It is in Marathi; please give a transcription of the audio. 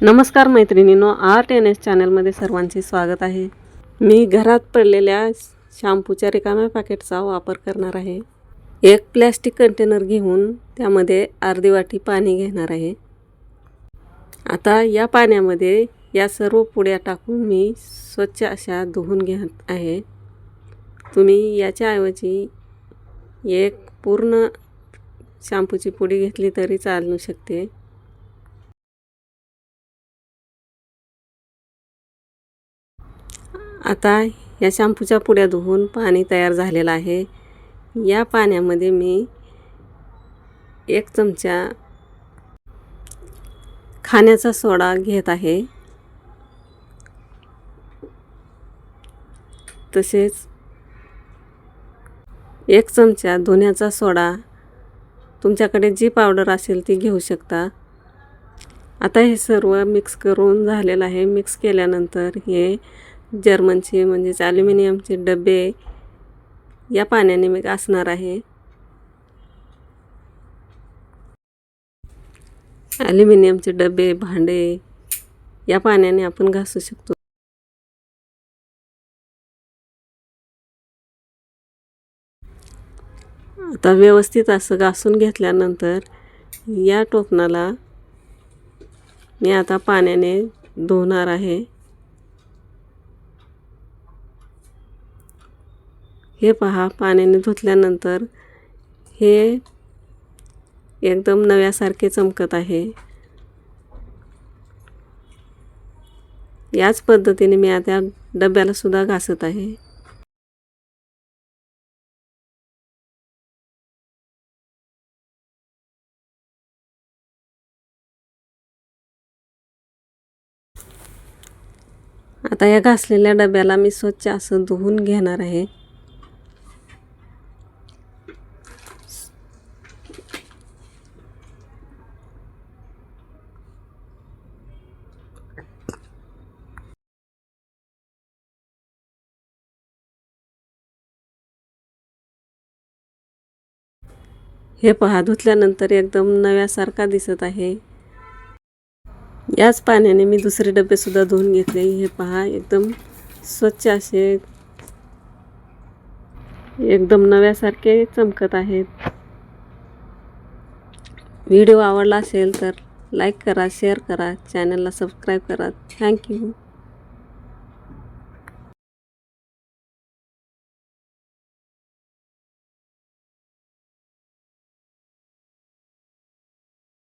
नमस्कार मैत्रिणींनो आर्ट एन एस चॅनलमध्ये सर्वांचे स्वागत आहे. मी घरात पडलेल्या शॅम्पूच्या रिकाम्या पॅकेटचा वापर करणार आहे. एक प्लॅस्टिक कंटेनर घेऊन त्यामध्ये अर्धी वाटी पाणी घेणार आहे. आता या पाण्यामध्ये या सर्व पुड्या टाकून मी स्वच्छ अशा धुवून घेत आहे. तुम्ही याच्याऐवजी एक पूर्ण शॅम्पूची पुडी घेतली तरी चालू शकते. आता या शॅम्पूच्या पुड्या धुवून पाणी तयार झालेलं आहे. या पाण्यामध्ये मी एक चमचा खाण्याचा सोडा घेत आहे. तसेच एक चमचा धुण्याचा सोडा. तुमच्याकडे जी पावडर असेल ती घेऊ शकता. आता हे सर्व मिक्स करून झालेलं आहे. मिक्स केल्यानंतर हे जर्मनचे म्हणजेच ॲल्युमिनियमचे डबे या पाण्याने मी घासणार आहे. ॲल्युमिनियमचे डबे भांडे या पाण्याने आपण घासू शकतो. आता व्यवस्थित असं घासून घेतल्यानंतर या टोपणाला मी आता पाण्याने धुवणार आहे. हे पहा पाण्याने धुतल्यानंतर हे एकदम नव्यासारखे चमकत आहे. याच पद्धतीने मी आता डब्याला सुद्धा घासत आहे. आता या घासलेल्या डब्याला मी स्वच्छ असं धुवून घेणार आहे. हे पहा धुतल्यानंतर एकदम नव्यासारखा दिसत आहे. याच पाण्याने मी दुसरे डबेसुद्धा धुवून घेतले. हे पहा एकदम स्वच्छ असे एकदम नव्यासारखे चमकत आहेत. व्हिडिओ आवडला असेल तर लाईक करा शेअर करा चॅनलला सबस्क्राईब करा. थँक्यू